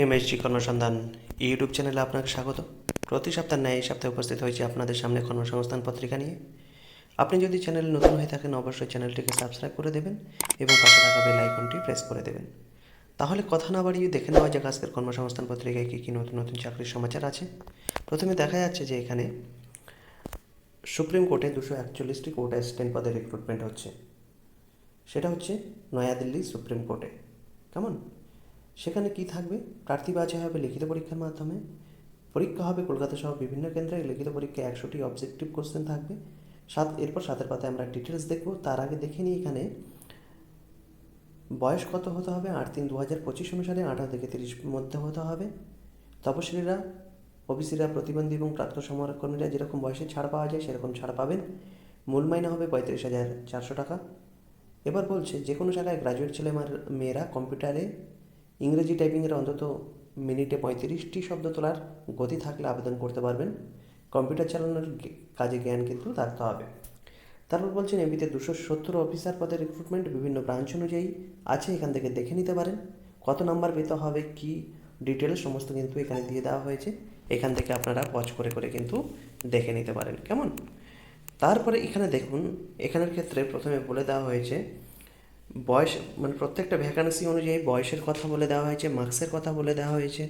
MSG কর্মসন্ধান YouTube চ্যানেলে আপনাকে স্বাগত। প্রতি সপ্তাহ ন্যায় এই সপ্তাহে উপস্থিত হয়েছি আপনাদের সামনে কর্মসংস্থান পত্রিকা নিয়ে। আপনি যদি চ্যানেলে নতুন হয়ে থাকেন, অবশ্যই চ্যানেলটিকে সাবস্ক্রাইব করে দেবেন এবং পাশে থাকা বেল আইকনটি প্রেস করে দেবেন। তাহলে কথা না বাড়িয়ে দেখে নেওয়া যাক আজকের কর্মসংস্থান পত্রিকায় কী কী নতুন নতুন চাকরির সমাচার আছে। প্রথমে দেখা যাচ্ছে যে এখানে সুপ্রিম কোর্টে দুশো একচল্লিশটি কোর্ট অ্যাসিস্ট্যান্ট পদে রিক্রুটমেন্ট হচ্ছে। সেটা হচ্ছে নয়াদিল্লি সুপ্রিম কোর্টে। কেমন? সেখানে কি থাকবে? প্রার্থী বাছাই হবে লিখিত পরীক্ষার মাধ্যমে। পরীক্ষা হবে কলকাতা সহ বিভিন্ন কেন্দ্রে। লিখিত পরীক্ষায় একশোটি অবজেক্টিভ কোশ্চেন থাকবে। সাত, এরপর সাতের পাতায় আমরা ডিটেলস দেখব। তার আগে দেখে নিই এখানে, বয়স কত হতে হবে? আট তিন দু হাজার পঁচিশ অনুসারে আঠারো থেকে তিরিশ মধ্যে হতে হবে। তপশিলীরা ওবিসিরা, প্রতিবন্ধী এবং প্রাপ্ত সমরকর্মীরা যেরকম বয়সে ছাড় পাওয়া যায়, সেরকম ছাড় পাবেন। মূল মাইনা হবে পঁয়ত্রিশ হাজার চারশো টাকা। এবার বলছে, যে কোনো জায়গায় গ্রাজুয়েট ছেলে মেয়েরা কম্পিউটারে ইংরেজি টাইপিংয়ের অন্তত মিনিটে পঁয়ত্রিশটি শব্দ তোলার গতি থাকলে আবেদন করতে পারবেন। কম্পিউটার চালানোর কাজে জ্ঞান কিন্তু থাকতে হবে। তারপর বলছেন এমবিতে দুশো সত্তর অফিসার পদের রিক্রুটমেন্ট বিভিন্ন ব্রাঞ্চ অনুযায়ী আছে, এখান থেকে দেখে নিতে পারেন। কত নাম্বার পেতে হবে, কি ডিটেলস সমস্ত কিন্তু এখানে দিয়ে দেওয়া হয়েছে। এখান থেকে আপনারা ওয়াচ করে করে কিন্তু দেখে নিতে পারেন। কেমন? তারপরে এখানে দেখুন, এখানের ক্ষেত্রে প্রথমে বলে দেওয়া হয়েছে বয়স মানে প্রত্যেকটা ভ্যাকান্সি অনুযায়ী বয়সের কথা বলে দেওয়া হয়েছে মার্কসের কথা বলে দেওয়া হয়েছে,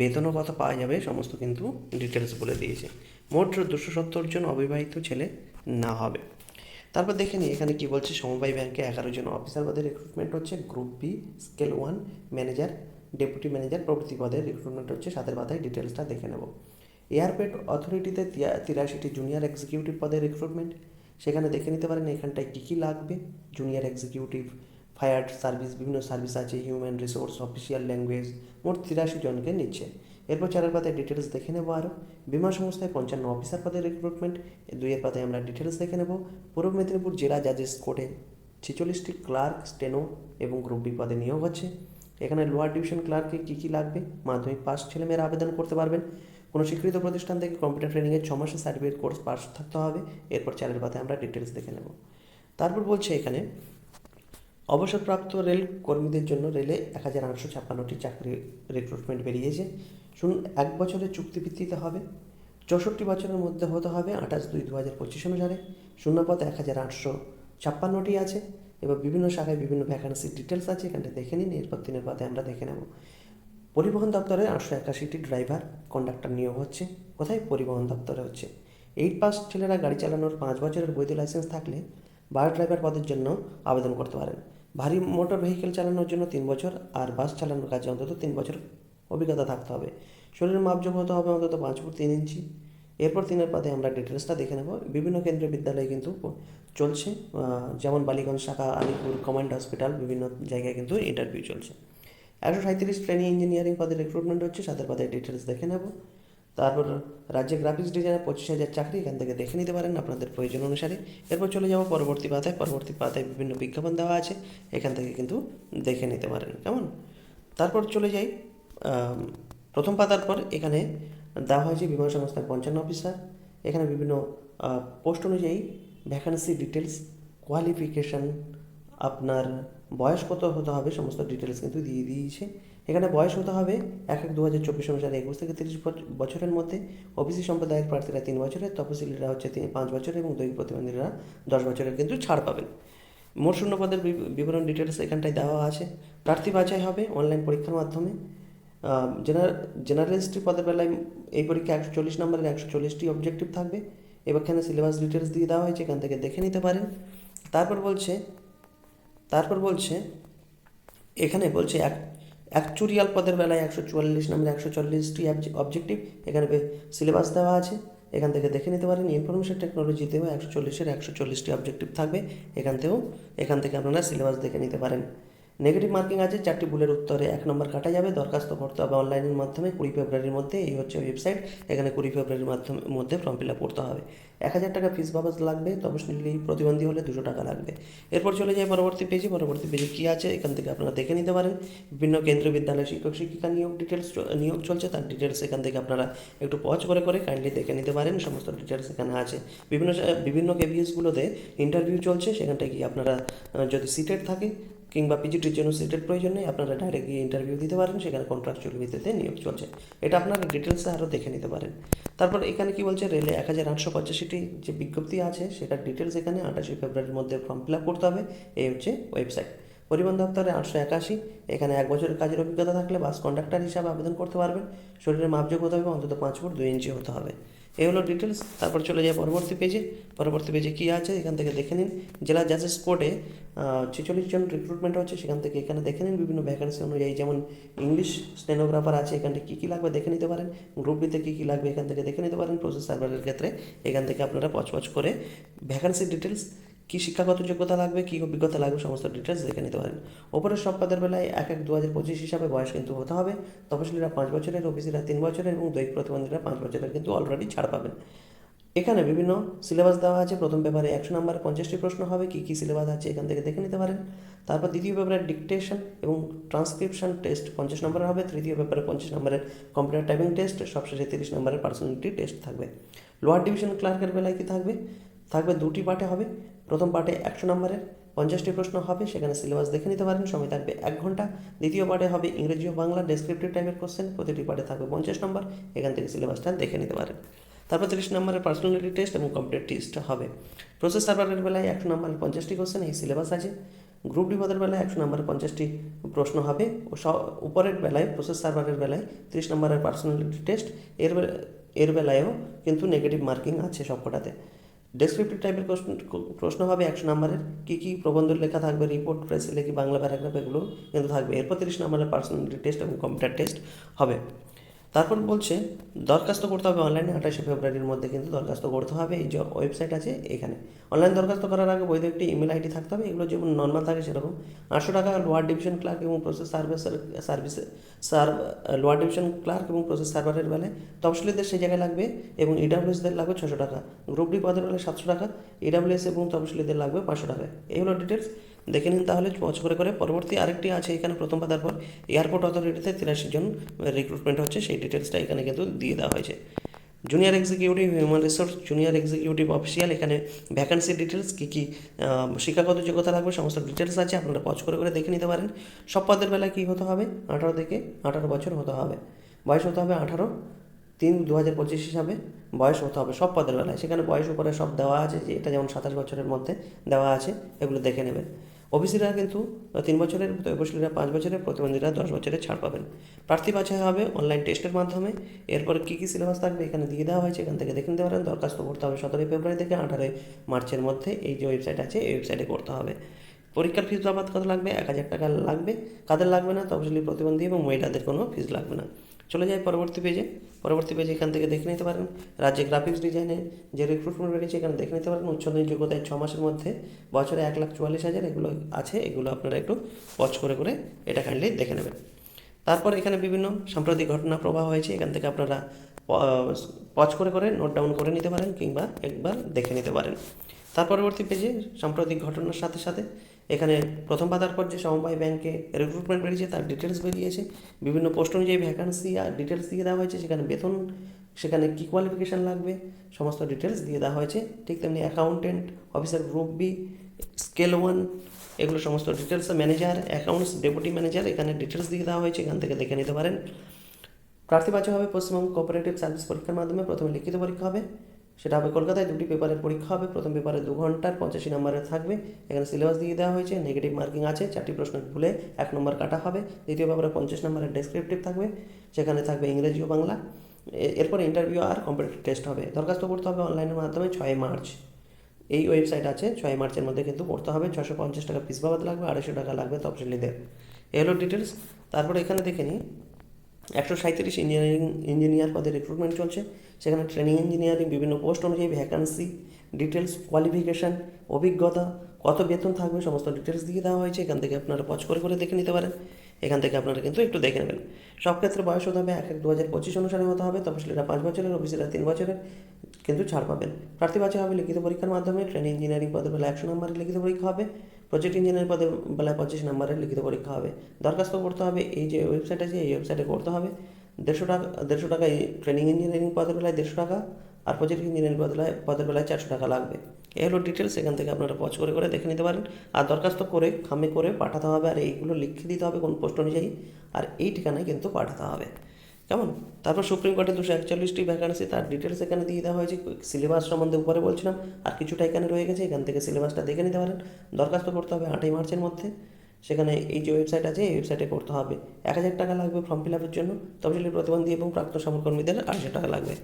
বেতনও কথা পাওয়া যাবে, সমস্ত কিন্তু ডিটেলস বলে দিয়েছে। মোট দুশো সত্তর জন অবিবাহিত ছেলে না হবে। তারপর দেখে নিই, এখানে কি বলছে, সমবায় ব্যাংকে এগারো জন অফিসার পদের রিক্রুটমেন্ট হচ্ছে group B scale one manager deputy manager প্রভৃতি পদের রিক্রুটমেন্ট হচ্ছে সাতের পাতায় ডিটেলসটা দেখে নেব। এয়ারপোর্ট অথরিটিতে তিরাশিটি জুনিয়র এক্সিকিউটিভ পদের রিক্রুটমেন্ট সেখানে দেখে নিতে পারেন এখানটায় কী কী লাগবে। জুনিয়র এক্সিকিউটিভ ফায়ার সার্ভিস বিভিন্ন সার্ভিস আছে হিউম্যান রিসোর্স অফিসিয়াল ল্যাঙ্গুয়েজ মোট তিরাশি জনকে নিচ্ছে। এরপর চারের পাতায় ডিটেলস দেখে নেব আরও বিমা সংস্থায় পঞ্চান্ন অফিসার পদের রিক্রুটমেন্ট দুইয়ের পাতায় আমরা ডিটেলস দেখে নেব। পূর্ব মেদিনীপুর জেলা জাজেস কোর্টে ছেচল্লিশটি ক্লার্ক স্টেনো এবং গ্রুপ ডি পদে নিয়োগ হচ্ছে। এখানে লোয়ার ডিভিশন ক্লার্কে কী কী লাগবে? মাধ্যমিক পাস ছেলেমেয়েরা আবেদন করতে পারবেন। কোনো স্বীকৃত প্রতিষ্ঠান থেকে কম্পিউটার ট্রেনিংয়ের ছ মাসের সার্টিফিকেট কোর্স পাস থাকতে হবে। এরপর চারের পাতায় আমরা ডিটেলস দেখে নেব। তারপর বলছে এখানে, অবসরপ্রাপ্ত রেল কর্মীদের জন্য রেলে এক হাজার আটশো ছাপ্পান্নটি চাকরি রিক্রুটমেন্ট বেরিয়েছে। শুনুন, এক বছরের চুক্তিভিত্তিতে হবে, চৌষট্টি বছরের মধ্যে হতে হবে আঠাশ দুই দু হাজার পঁচিশ অনুসারে। শূন্যপদ এক হাজার আটশো ছাপ্পান্নটি আছে, এবার বিভিন্ন শাখায় বিভিন্ন ভ্যাকান্সির ডিটেলস আছে, এখানটা দেখে নিন, এরপর দিনের পাতে আমরা দেখে নেব। পরিবহন দপ্তরে আটশো একাশিটি ড্রাইভার কন্ডাক্টর নিয়োগ হচ্ছে। কোথায় পরিবহন দপ্তরে হচ্ছে? এইট পাস ছেলেরা গাড়ি চালানোর পাঁচ বছরের বৈধ লাইসেন্স থাকলে বার ড্রাইভার পদের জন্য আবেদন করতে পারেন। ভারী মোটর ভেহিকেল চালানোর জন্য তিন বছর আর বাস চালানোর কাজে অন্তত তিন বছর অভিজ্ঞতা থাকতে হবে। শরীরের মাপযোগ হতে হবে অন্তত পাঁচ ফুট তিন ইঞ্চি। এরপর তিনের পাতে আমরা ডিটেলসটা দেখে নেব। বিভিন্ন কেন্দ্রীয় বিদ্যালয়ে কিন্তু চলছে। যেমন বালিগঞ্জ শাখা, আলিপুর কমান্ড হসপিটাল বিভিন্ন জায়গায় কিন্তু ইন্টারভিউ চলছে। একশো সাঁত্রিশ ট্রেনিং ইঞ্জিনিয়ারিং পদের রিক্রুটমেন্ট হচ্ছে, সাথে পাতায় ডিটেলস দেখে নেব। তারপর রাজ্যে গ্রাফিক্স ডিজাইনার পঁচিশ হাজার চাকরি এখান থেকে দেখে নিতে পারেন আপনাদের প্রয়োজন অনুসারে। এরপর চলে যাব পরবর্তী পাতায়। পরবর্তী পাতায় বিভিন্ন বিজ্ঞাপন দেওয়া আছে, এখান থেকে কিন্তু দেখে নিতে পারেন। কেমন? তারপর চলে যাই প্রথম পাতার পর এখানে দেওয়া হয়েছে বিমান সংস্থার পঞ্চান্ন অফিসার এখানে বিভিন্ন পোস্ট অনুযায়ী ভ্যাকান্সি ডিটেলস কোয়ালিফিকেশান আপনার বয়স কত হতে হবে, সমস্ত ডিটেলস কিন্তু দিয়ে দিয়েছে। এখানে বয়স হতে হবে এক এক দু হাজার চব্বিশ অনুসারে একুশ থেকে তিরিশ বছরের মধ্যে। ওবিসি সম্প্রদায়ের প্রার্থীরা তিন বছরের, তপশিলীরা হচ্ছে পাঁচ বছর এবং দৈহিক প্রতিবন্ধীরা দশ বছরের কিন্তু ছাড় পাবেন। মোট শূন্য পদের বিবরণ ডিটেলস এখানটায় দেওয়া আছে। প্রার্থী বাছাই হবে অনলাইন পরীক্ষার মাধ্যমে। জেনারেল জেনারেলিস্ট পদের বেলায় এই পরীক্ষা একশো চল্লিশ নম্বরের একশো চল্লিশটি অবজেক্টিভ থাকবে। এবার এখানে সিলেবাস ডিটেলস দিয়ে দেওয়া হয়েছে, এখান থেকে দেখে নিতে পারেন। তারপর বলছে তারপর বলছে, এখানে বলছে এক অ্যাকচুরিয়াল পদের বেলায় একশো চুয়াল্লিশ নম্বরে একশো চল্লিশটি অবজেক্টিভ এখানে সিলেবাস দেওয়া আছে। এখান থেকে দেখে নিতে পারেন ইনফরমেশন টেকনোলজিতেও একশো চল্লিশের একশো চল্লিশটি অবজেক্টিভ থাকবে। এখান থেকেও এখান থেকে আপনারা সিলেবাস দেখে নিতে পারেন। নেগেটিভ মার্কিং আছে, চারটি ভুলের উত্তরে এক নম্বর কাটা যাবে। দরখাস্ত করতে হবে অনলাইনের মাধ্যমে, কুড়ি ফেব্রুয়ারির মধ্যে, এই হচ্ছে ওয়েবসাইট এখানে কুড়ি ফেব্রুয়ারির মাধ্যমে, মধ্যে ফর্ম ফিল আপ করতে হবে। এক হাজার টাকা ফিস বাবদ লাগবে, তবে শুনলেই প্রতিবন্ধী হলে দুশো টাকা লাগবে। এরপর চলে যাই পরবর্তী পেজে পরবর্তী পেজে কী আছে? এখান থেকে আপনারা দেখে নিতে পারেন। বিভিন্ন কেন্দ্রীয় বিদ্যালয় শিক্ষক, শিক্ষিকা নিয়োগ ডিটেলস নিয়োগ চলছে। তার ডিটেলস এখান থেকে আপনারা একটু পজ করে করে কাইন্ডলি দেখে নিতে পারেন। সমস্ত ডিটেলস এখানে আছে। বিভিন্ন বিভিন্ন কেভিএসগুলোতে ইন্টারভিউ চলছে। সেখানটায় গিয়ে আপনারা যদি সিটেড থাকে কিংবা পিজিটির জন্য সিটের প্রয়োজন নেই, আপনারা ডাইরেক্ট গিয়ে ইন্টারভিউ দিতে পারেন, সেখানে কন্ট্রাকচুয়াল ভিত্তিতে নিয়োগ চলছে। এটা আপনারা ডিটেলসে আরও দেখে নিতে পারেন। তারপর এখানে কি বলছে, রেলে এক হাজার আটশো পঁচাশিটি যে বিজ্ঞপ্তি আছে, সেটার ডিটেলস এখানে, আঠাশে ফেব্রুয়ারির মধ্যে ফর্ম ফিল আপ করতে হবে, এই হচ্ছে ওয়েবসাইট পরিবহন দপ্তরে আটশো একাশি, এখানে এক বছরের কাজের অভিজ্ঞতা থাকলে বাস কন্ডাক্টর হিসাবে আবেদন করতে পারবেন। শরীরের মাপযোগ হতে হবে অন্তত পাঁচ ফুট দুই ইঞ্চি হতে হবে। এই হলো ডিটেলস তারপর চলে যায় পরবর্তী পেজে পরবর্তী পেজে কী আছে? এখান থেকে দেখে নিন। জেলা জাজেস কোর্টে ছেচল্লিশ জন রিক্রুটমেন্ট হচ্ছে। সেখান থেকে এখানে দেখে নিন বিভিন্ন ভ্যাকেন্সি অনুযায়ী যেমন ইংলিশ স্টেনোগ্রাফার আছে, এখান থেকে কী কী লাগবে দেখে নিতে পারেন। গ্রুপ বিতে কী কী লাগবে এখান থেকে দেখে নিতে পারেন। প্রসেস সার্ভারের ক্ষেত্রে এখান থেকে আপনারা পচপচ করে ভ্যাকেন্সির ডিটেলস কী শিক্ষাগত যোগ্যতা লাগবে, কী অভিজ্ঞতা লাগবে, সমস্ত ডিটেলস দেখে নিতে পারেন। ওপরের সব পদের বেলায় এক এক দু হাজার পঁচিশ হিসাবে বয়স কিন্তু হতে হবে। তপশিলীরা পাঁচ বছরের, ওবিসিরা তিন বছরের এবং দৈহিক প্রতিবন্ধীরা পাঁচ বছরের কিন্তু অলরেডি ছাড় পাবেন। এখানে বিভিন্ন সিলেবাস দেওয়া আছে। প্রথম পেপারে একশো নম্বরে পঞ্চাশটি প্রশ্ন হবে, কী কী সিলেবাস আছে এখান থেকে দেখে নিতে পারেন। তারপর দ্বিতীয় পেপারে ডিকটেশন এবং ট্রান্সক্রিপশন টেস্ট পঞ্চাশ নম্বরের হবে। তৃতীয় পেপারে পঞ্চাশ নম্বরের কম্পিউটার টাইপিং টেস্ট সবশেষে তিরিশ নম্বরের পার্সোনালিটি টেস্ট থাকবে। লোয়ার ডিভিশন ক্লার্কের বেলায় কি থাকবে? থাকবে দুটি পার্টে হবে। প্রথম পার্টে একশো নম্বরের পঞ্চাশটি প্রশ্ন হবে, সেখানে সিলেবাস দেখে নিতে পারেন, সময় থাকবে এক ঘণ্টা। দ্বিতীয় পার্টে হবে ইংরেজি ও বাংলা ডেসক্রিপটিভ টাইপের কোশ্চেন প্রতিটি পার্টে থাকবে পঞ্চাশ নম্বর, এখান থেকে সিলেবাসটা দেখে নিতে পারেন। তারপর তিরিশ নম্বরের পার্সোনালিটি টেস্ট এবং কম্পিউটার টেস্ট হবে। প্রসেস সার্ভারের বেলায় একশো নম্বরের পঞ্চাশটি কোশ্চেন এই সিলেবাস আছে। গ্রুপ ডি পদের বেলায় একশো নম্বরের পঞ্চাশটি প্রশ্ন হবে। উপরের বেলায় প্রসেস সার্ভারের বেলায় তিরিশ নম্বরের পার্সোনালিটি টেস্ট এর এর বেলায়ও কিন্তু নেগেটিভ মার্কিং আছে সবকটাতে। ডেসক্রিপটিভ টাইপের প্রশ্ন প্রশ্ন হবে একশো নম্বরের কী কী প্রবন্ধ লেখা থাকবে রিপোর্ট প্রেসে লেখি, বাংলা প্যারাগ্রাফ এগুলো কিন্তু থাকবে। এরপর তিরিশ নম্বরের পার্সোনালিটি টেস্ট এবং কম্পিউটার টেস্ট হবে। তারপর বলছে, দরখাস্ত করতে হবে অনলাইনে আঠাশে ফেব্রুয়ারির মধ্যে কিন্তু দরখাস্ত করতে হবে। এই যে ওয়েবসাইট আছে এখানে। অনলাইন দরখাস্ত করার আগে বৈধ একটি ইমেল আইডি থাকতে হবে। এগুলো যেমন নর্মাল থাকে সেরকম। আটশো টাকা লোয়ার ডিভিশন ক্লার্ক এবং প্রসেস সার্ভিস সার্ভিস সার লোয়ার ডিভিশন ক্লার্ক এবং প্রসেস সার্ভারের বেলায় তফসিলিদের সেই জায়গায় লাগবে এবং ইডাব্লিউএসদের লাগবে ছশো টাকা। গ্রুপ ডি পদের বেলায় সাতশো টাকা ইডাব্লিউএস এবং তফসিলিদের লাগবে পাঁচশো টাকা। এই হলো ডিটেলস দেখে নিন তাহলে পচ করে করে পরবর্তী আরেকটি আছে এখানে প্রথম পাতার পর। এয়ারপোর্ট অথরিটিতে তিরাশি জন রিক্রুটমেন্ট হচ্ছে, সেই ডিটেলসটা এখানে কিন্তু দিয়ে দেওয়া হয়েছে। Junior executive human resource junior executive official এখানে ভ্যাকান্সি ডিটেলস কী কী শিক্ষাগত যোগ্যতা লাগবে, সমস্ত ডিটেলস আছে, আপনারা পচ করে করে দেখে নিতে পারেন। সব পদের বেলায় কী হতে হবে? আঠারো থেকে আঠারো বছর হতে হবে। বয়স হতে হবে আঠারো, তিন দু হাজার পঁচিশ হিসাবে বয়স হতে হবে সব পদের বেলায়। সেখানে বয়স উপরে সব দেওয়া আছে, যে এটা যেমন সাতাশ বছরের মধ্যে দেওয়া আছে, এগুলো দেখে নেবেন। ওবিসিরা কিন্তু তিন বছরের তৈবশীলরা পাঁচ বছরের প্রতিবন্ধীরা দশ বছরের ছাড় পাবেন। প্রার্থী বাছাই হবে অনলাইন টেস্টের মাধ্যমে। এরপর কী কী সিলেবাস থাকবে এখানে দিয়ে দেওয়া হয়েছে, এখান থেকে দেখে নিতে পারেন। দরখাস্ত করতে হবে সতেরোই ফেব্রুয়ারি থেকে আঠারোই মার্চের মধ্যে। এই যে ওয়েবসাইট আছে, এই ওয়েবসাইটে করতে হবে। পরীক্ষার ফিস বাবদ কত লাগবে, এক হাজার টাকা লাগবে। কাদের লাগবে না তফসিলি প্রতিবন্ধী এবং মহিলাদের কোনো ফিস লাগবে না। চলে যাই পরবর্তী পেজে পরবর্তী পেজে এখান থেকে দেখে নিতে পারেন। রাজ্যে গ্রাফিক্স ডিজাইনে যে রিক্রুটমেন্ট বেরিয়েছে এখানে দেখে নিতে পারেন। উচ্চতর যোগ্যতায় ছ মাসের মধ্যে বছরে এক লাখ চুয়াল্লিশ হাজার এগুলো আছে। এগুলো আপনারা একটু পচ করে করে এটা কাইন্ডলি দেখে নেবেন। তারপর এখানে বিভিন্ন সাম্প্রতিক ঘটনা প্রবাহ হয়েছে। এখান থেকে আপনারা পচ করে করে নোট ডাউন করে নিতে পারেন কিংবা একবার দেখে নিতে পারেন। তার পরবর্তী পেজে সাম্প্রতিক ঘটনার সাথে সাথে এখানে প্রথম পাতার পর যে সমবায় ব্যাংকে রিক্রুটমেন্ট বেরিয়েছে, তার ডিটেলস বেরিয়েছে। বিভিন্ন পোস্ট অনুযায়ী ভ্যাকান্সি আর ডিটেলস দিয়ে দেওয়া হয়েছে, সেখানে বেতন, সেখানে কী কোয়ালিফিকেশান লাগবে, সমস্ত ডিটেলস দিয়ে দেওয়া হয়েছে। ঠিক তেমনি accountant officer group B scale one এগুলো সমস্ত details manager accounts deputy manager এখানে ডিটেলস দিয়ে দেওয়া হয়েছে, এখান থেকে দেখে নিতে পারেন। প্রার্থী বাছাই হবে পশ্চিমবঙ্গ কোঅপারেটিভ সার্ভিস পরীক্ষার মাধ্যমে প্রথমে লিখিত পরীক্ষা হবে। সেটা হবে কলকাতায়, দুটি পেপারের পরীক্ষা হবে, প্রথম পেপারে দু ঘণ্টার পঁচাশি নম্বরে থাকবে, এখানে সিলেবাস দিয়ে দেওয়া হয়েছে নেগেটিভ মার্কিং আছে, চারটি প্রশ্ন ভুলে এক নম্বর কাটা হবে, দ্বিতীয় পেপারে পঞ্চাশ নম্বরের ডেসক্রিপটিভ থাকবে, সেখানে থাকবে ইংরেজি ও বাংলা এরপরে ইন্টারভিউ আর কম্পিউটার টেস্ট হবে, দরখাস্ত করতে হবে অনলাইনের মাধ্যমে ছয় মার্চ, এই ওয়েবসাইট আছে, ছয় মার্চের মধ্যে কিন্তু পড়তে হবে ছশো পঞ্চাশ টাকা ফিস বাবদ লাগবে, আড়াইশো টাকা লাগবে তফসিলিদের এ হলো ডিটেলস তারপরে এখানে দেখে নিই একশো সাঁত্রিশ ইঞ্জিনিয়ারিং ইঞ্জিনিয়ার পদে রিক্রুটমেন্ট চলছে। সেখানে ট্রেনিং ইঞ্জিনিয়ারিং বিভিন্ন পোস্ট অনুযায়ী ভ্যাকান্সি ডিটেলস কোয়ালিফিকেশান অভিজ্ঞতা, কত বেতন থাকবে, সমস্ত ডিটেলস দিয়ে দেওয়া হয়েছে। এখান থেকে আপনারা পচ করে করে দেখে নিতে পারেন। এখান থেকে আপনারা কিন্তু একটু দেখে নেবেন। সব ক্ষেত্রে বয়স হতে হবে এক এক দু হাজার পঁচিশ অনুসারে হতে হবে। তপশিলীরা পাঁচ বছরের অফিসিরা তিন বছরের, কিন্তু ছাড় পাবেন। প্রার্থী বাছাই হবে লিখিত পরীক্ষার মাধ্যমে ট্রেনিং ইঞ্জিনিয়ারিং পদের বেলা একশো নম্বরের লিখিত পরীক্ষা হবে। প্রজেক্ট ইঞ্জিনিয়ার পদের বেলায় পঁচিশ নম্বরের লিখিত পরীক্ষা হবে। দরখাস্ত করতে হবে, এই যে ওয়েবসাইট আছে, এই ওয়েবসাইটে করতে হবে। দেড়শো টাকা দেড়শো টাকা এই ট্রেনিং ইঞ্জিনিয়ারিং পদের বেলায় দেড়শো টাকা, আর প্রজেক্ট ইঞ্জিনিয়ারিং বদলায় পদের বেলায় চারশো টাকা লাগবে। এই হলো ডিটেলস এখান থেকে আপনারা পজ করে করে দেখে নিতে পারেন। আর দরখাস্ত করে, খামে করে পাঠাতে হবে, আর এইগুলো লিখে দিতে হবে কোন পোস্ট অনুযায়ী। আর এই ঠিকানায় কিন্তু পাঠাতে হবে। কেমন? তারপর সুপ্রিম কোর্টে দুশো একচল্লিশটি ভ্যাকান্সি তার ডিটেলস এখানে দিয়ে দেওয়া হয়েছে। সিলেবাস সম্বন্ধে উপরে বলছিলাম, আর কিছুটা এখানে রয়ে গেছে, এখান থেকে সিলেবাসটা দেখে নিতে পারেন। দরখাস্ত করতে হবে আটই মার্চের মধ্যে। সেখানে এই যে ওয়েবসাইট আছে, এই ওয়েবসাইটে করতে হবে। এক হাজার টাকা লাগবে ফর্ম ফিল আপের জন্য তফসিলি প্রতিবন্ধী এবং প্রাপ্ত সমরকর্মীদের আড়াইশো টাকা লাগবে।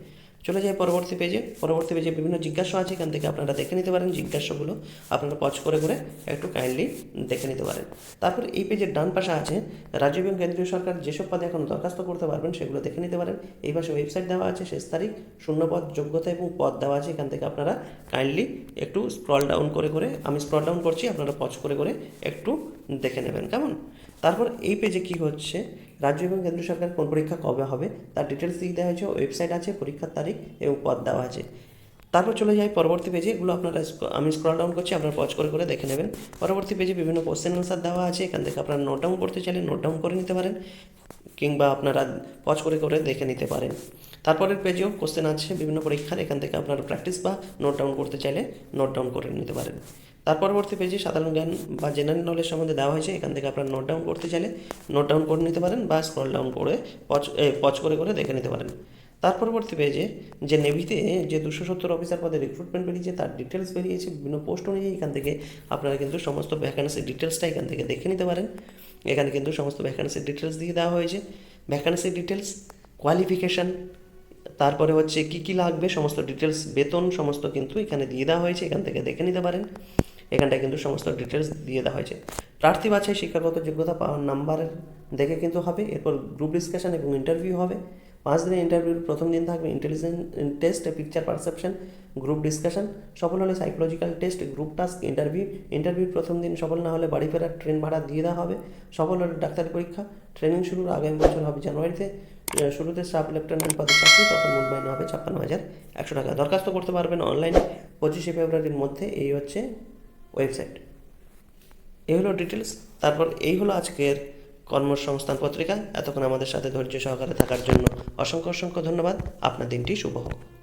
চলে যাই পরবর্তী পেজে পরবর্তী পেজে বিভিন্ন জিজ্ঞাসা আছে, এখান থেকে আপনারা দেখে নিতে পারেন জিজ্ঞাসাগুলো। আপনারা পজ করে করে একটু কাইন্ডলি দেখে নিতে পারেন। তারপর এই পেজের ডান পাশে আছে, রাজ্য এবং কেন্দ্রীয় সরকার যেসব পদে এখন দরখাস্ত করতে পারবেন সেগুলো দেখে নিতে পারেন। এই পাশে ওয়েবসাইট দেওয়া আছে, শেষ তারিখ, শূন্য পদ, যোগ্যতা এবং পদ দেওয়া আছে, এখান থেকে আপনারা কাইন্ডলি একটু স্ক্রল ডাউন করে করে, আমি স্ক্রল ডাউন করছি, আপনারা পজ করে করে একটু দেখে নেবেন, কেমন? তারপর এই পেজে কি হচ্ছে? রাজ্য এবং কেন্দ্র সরকার কোন পরীক্ষা কবে হবে, তার ডিটেলস দিয়ে দেওয়া হয়েছে ওয়েবসাইট আছে, পরীক্ষার তারিখ এবং পদ দেওয়া আছে। তারপর চলে যাই পরবর্তী পেজে এগুলো আপনারা আমি স্ক্রল ডাউন করছি, আপনারা পজ করে করে দেখে নেবেন। পরবর্তী পেজে বিভিন্ন কোশ্চেন আনসার দেওয়া আছে, এখান থেকে আপনারা নোট ডাউন করতে চাইলে নোট ডাউন করে নিতে পারেন, কিংবা আপনারা পজ করে করে দেখে নিতে পারেন। তারপরের পেজেও কোশ্চেন আছে, বিভিন্ন পরীক্ষার, এখান থেকে আপনারা প্র্যাকটিস বা নোট ডাউন করতে চাইলে নোট ডাউন করে নিতে পারেন। তার পরবর্তী পেজে সাধারণ জ্ঞান বা জেনারেল নলেজ সম্বন্ধে দেওয়া হয়েছে। এখান থেকে আপনারা নোট ডাউন করতে চাইলে নোট ডাউন করে নিতে পারেন বা স্ক্রল ডাউন করে পচ পচ করে করে দেখে নিতে পারেন। তার পরবর্তী পেজে যে নেভিতে যে দুশো সত্তর অফিসার পদে রিক্রুটমেন্ট বেরিয়েছে, তার ডিটেলস বেরিয়েছে, বিভিন্ন পোস্ট অনুযায়ী এখান থেকে আপনারা কিন্তু সমস্ত ভ্যাকান্সির ডিটেলসটা এখান থেকে দেখে নিতে পারেন। এখানে কিন্তু সমস্ত ভ্যাকান্সির ডিটেলস দিয়ে দেওয়া হয়েছে। ভ্যাকান্সির ডিটেলস কোয়ালিফিকেশান তারপরে হচ্ছে কি কি লাগবে, সমস্ত ডিটেলস বেতন, সমস্ত কিন্তু এখানে দিয়ে দেওয়া হয়েছে। এখান থেকে দেখে নিতে পারেন। এখানটায় কিন্তু সমস্ত ডিটেলস দিয়ে দেওয়া হয়েছে। প্রার্থী বাছাই শিক্ষাগত যোগ্যতা পাওয়ার নাম্বার দেখে কিন্তু হবে, এরপর গ্রুপ ডিসকাশন এবং ইন্টারভিউ হবে। পাঁচ দিনের ইন্টারভিউর প্রথম দিন থাকবে intelligence test picture perception group discussion সফল হলে psychological test group task interview ইন্টারভিউর প্রথম দিন সফল না হলে বাড়ি ফেরার ট্রেন ভাড়া দিয়ে দেওয়া হবে। সফল হলে ডাক্তারি পরীক্ষা। ট্রেনিং শুরুর আগামী বছর হবে জানুয়ারিতে। শুরুতে সাব লেফটেন্যান্ট পদে চাকরি, তখন মূল মাইনে হবে ছাপ্পান্ন হাজার একশো টাকা। দরখাস্ত করতে পারবেন অনলাইনে পঁচিশে ফেব্রুয়ারির মধ্যে এই হচ্ছে ওয়েবসাইট। এই হলো ডিটেলস তারপর এই হলো আজকের কর্মসংস্থান পত্রিকা। এতক্ষণ আমাদের সাথে ধৈর্য সহকারে থাকার জন্য অসংখ্য অসংখ্য ধন্যবাদ। আপনার দিনটি শুভ হোক।